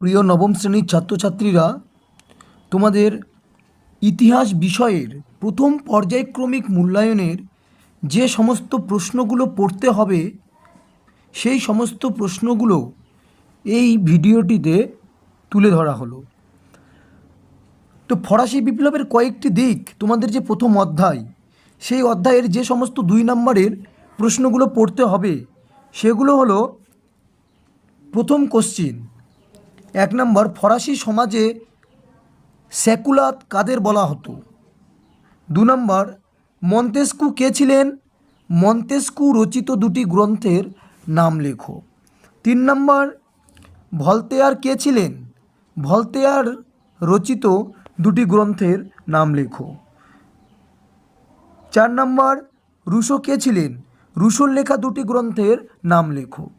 প্রিয় নবম শ্রেণির ছাত্রছাত্রীরা, তোমাদের ইতিহাস বিষয়ের প্রথম পর্যায়ক্রমিক মূল্যায়নের যে সমস্ত প্রশ্নগুলো পড়তে হবে, সেই সমস্ত প্রশ্নগুলো এই ভিডিওটিতে তুলে ধরা হলো। তো ফরাসি বিপ্লবের কয়েকটি দিক, তোমাদের যে প্রথম অধ্যায়, সেই অধ্যায়ের যে সমস্ত দুই নম্বরের প্রশ্নগুলো পড়তে হবে, সেগুলো হলো, প্রথম কোশ্চিন এক নম্বর, ফরাসি সমাজে সেকুলাত কাদের বলা হতো? দু নম্বর, মন্তেস্কু কে ছিলেন? মন্তেস্কু রচিত দুটি গ্রন্থের নাম লেখো। তিন নম্বর, ভলতেয়ার কে ছিলেন? ভলতেয়ার রচিত দুটি গ্রন্থের নাম লেখো। চার নম্বর, রুশো কে ছিলেন? রুশোর লেখা দুটি গ্রন্থের নাম লেখো।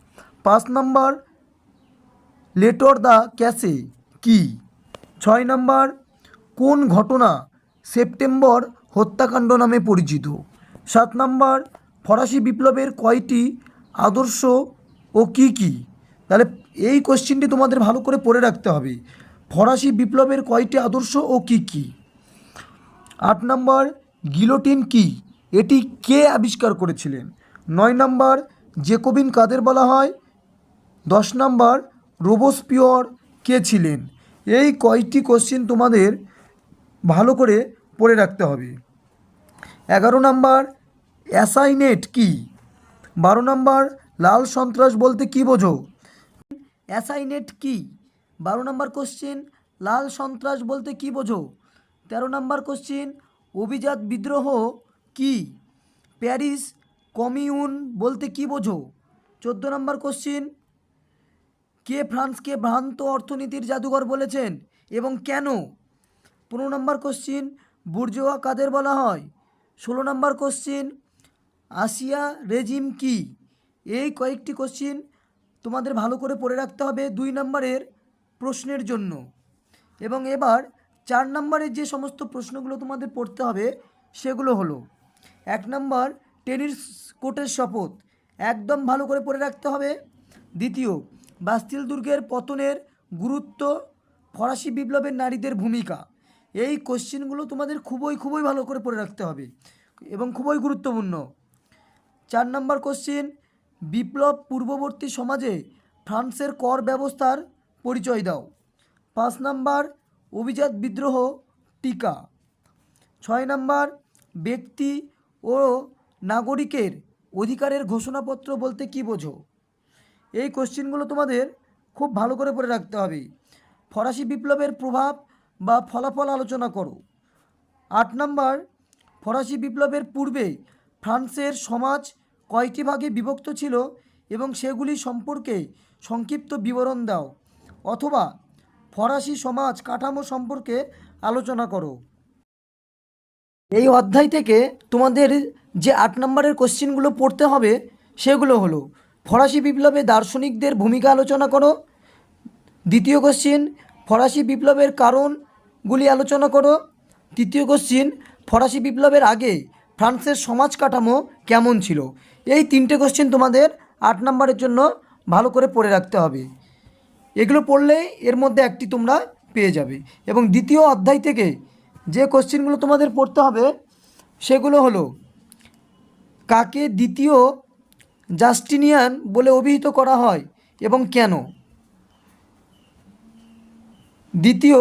পাঁচ নম্বর লেটর দ্য ক্যাসে কি? ছয় নম্বর, কোন ঘটনা সেপ্টেম্বর হত্যাকাণ্ড নামে পরিচিত? সাত নম্বর, ফরাসি বিপ্লবের কয়টি আদর্শ ও কি কি? তাহলে এই কোশ্চিনটি তোমাদের ভালো করে পড়ে রাখতে হবে। ফরাসি বিপ্লবের কয়টি আদর্শ ও কি কি? আট নম্বর, গিলোটিন কি? এটি কে আবিষ্কার করেছিলেন? নয় নম্বর, জেকোবিন কাদের বলা হয়? দশ নম্বর রোবোস্পিওর কে ছিলেন? এই কয়টি কোশ্চিন তোমাদের ভালো করে পড়ে রাখতে হবে। এগারো নাম্বার, অ্যাসাইনেট কি? বারো নাম্বার, লাল সন্ত্রাস বলতে কি বোঝো? অ্যাসাইনেট কি? বারো নাম্বার কোশ্চিন লাল সন্ত্রাস বলতে কি বোঝো? তেরো নাম্বার কোশ্চিন অভিজাত বিদ্রোহ কি? প্যারিস কমিউন বলতে কি বোঝো? চোদ্দ নম্বর কোশ্চিন কে ফ্রান্সকে ভ্রান্ত অর্থনীতির জাদুঘর বলেছেন এবং কেন? পনেরো নম্বর কোশ্চিন বুর্জোয়া কাদের বলা হয়? ষোলো নম্বর কোশ্চিন আসিয়া রেজিম কি? এই কয়েকটি কোশ্চিন তোমাদের ভালো করে পড়ে রাখতে হবে দুই নম্বরের প্রশ্নের জন্য। এবং এবার চার নম্বরের যে সমস্ত প্রশ্নগুলো তোমাদের পড়তে হবে সেগুলো হলো, এক নম্বর, টেনিস কোর্টের শপথ, একদম ভালো করে পড়ে রাখতে হবে। দ্বিতীয় বাস্তিল দুর্গের পতনের গুরুত্ব ফরাসি বিপ্লবের নারীদের ভূমিকা। এই কোশ্চেনগুলো তোমাদের খুবই খুবই ভালো করে পড়ে রাখতে হবে এবং খুবই গুরুত্বপূর্ণ। চার নম্বর কোশ্চিন, বিপ্লব পূর্ববর্তী সমাজে ফ্রান্সের কর ব্যবস্থার পরিচয় দাও। পাঁচ নম্বর, অভিজাত বিদ্রোহ টিকা। ছয় নম্বর, ব্যক্তি ও নাগরিকের অধিকারের ঘোষণাপত্র বলতে কি বোঝো? এই কোশ্চিনগুলো তোমাদের খুব ভালো করে পড়ে রাখতে হবে। ফরাসি বিপ্লবের প্রভাব বা ফলাফল আলোচনা করো। আট নম্বর, ফরাসি বিপ্লবের পূর্বে ফ্রান্সের সমাজ কয়টি ভাগে বিভক্ত ছিল এবং সেগুলি সম্পর্কে সংক্ষিপ্ত বিবরণ দাও, অথবা ফরাসি সমাজ কাঠামো সম্পর্কে আলোচনা করো। এই অধ্যায় থেকে তোমাদের যে আট নম্বরের কোশ্চেনগুলো পড়তে হবে, সেগুলো হলো ফরাসি বিপ্লবে দার্শনিকদের ভূমিকা আলোচনা করো। দ্বিতীয় কোশ্চিন ফরাসি বিপ্লবের কারণগুলি আলোচনা করো। তৃতীয় কোশ্চিন ফরাসি বিপ্লবের আগে ফ্রান্সের সমাজ কাঠামো কেমন ছিল? এই তিনটে কোশ্চেন তোমাদের আট নম্বরের জন্য ভালো করে পড়ে রাখতে হবে। এগুলো পড়লেই এর মধ্যে একটি তোমরা পেয়ে যাবে। এবং দ্বিতীয় অধ্যায় থেকে যে কোশ্চেনগুলো তোমাদের পড়তে হবে, সেগুলো হলো, কাকে দ্বিতীয় জাস্টিনিয়ান বলে অভিহিত করা হয় এবং কেন? দ্বিতীয়,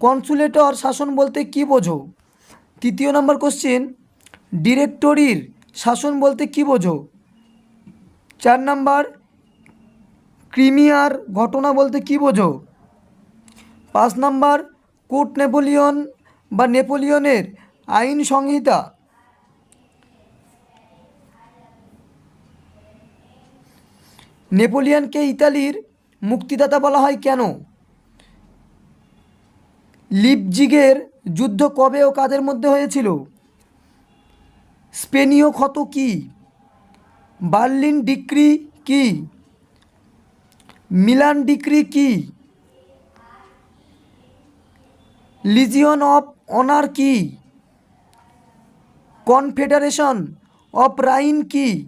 কনসুলেটর শাসন বলতে কি বোঝো? তৃতীয় নম্বর কোশ্চেন ডিরেক্টরির শাসন বলতে কি বোঝো? চার নাম্বার, ক্রিমিয়ার ঘটনা বলতে কি বোঝো? পাঁচ নাম্বার, কোর্ট নেপোলিয়ন বা নেপোলিয়নের আইন সংহিতা নেপোলিয়নকে ইতালির মুক্তিদাতা বলা হয় কেন? লিপজিগের যুদ্ধ কবে ও কাদের মধ্যে হয়েছিল? স্পেনীয় ক্ষত কি? বার্লিন ডিক্রি কি? মিলান ডিক্রি কি? লিজিয়ন অফ অনার কি? কনফেডারেশন অফ রাইন কি?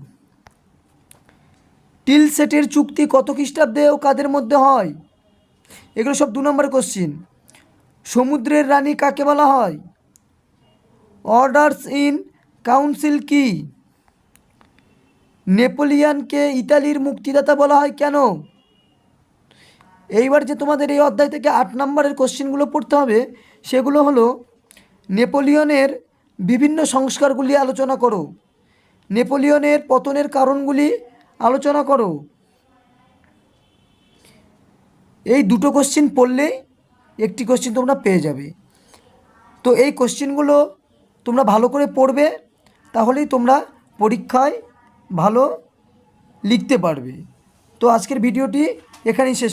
টিলসেটের চুক্তি কত খ্রিস্টাব্দে ও কাদের মধ্যে হয়? এগুলো সব দু নম্বর কোশ্চিন সমুদ্রের রানী কাকে বলা হয়? অর্ডার্স ইন কাউন্সিল কি? নেপোলিয়ানকে ইতালির মুক্তিদাতা বলা হয় কেন? এইবার যে তোমাদের এই অধ্যায় থেকে আট নম্বরের কোশ্চেনগুলো পড়তে হবে, সেগুলো হলো, নেপোলিয়নের বিভিন্ন সংস্কারগুলি আলোচনা করো। নেপোলিয়নের পতনের কারণগুলি আলোচনা করো। এই দুটো কোশ্চিন পড়লেই একটি কোশ্চিন তোমরা পেয়ে যাবে। তো এই কোশ্চিনগুলো তোমরা ভালো করে পড়বে, তাহলেই তোমরা পরীক্ষায় ভালো লিখতে পারবে। তো আজকের ভিডিওটি এখানেই শেষ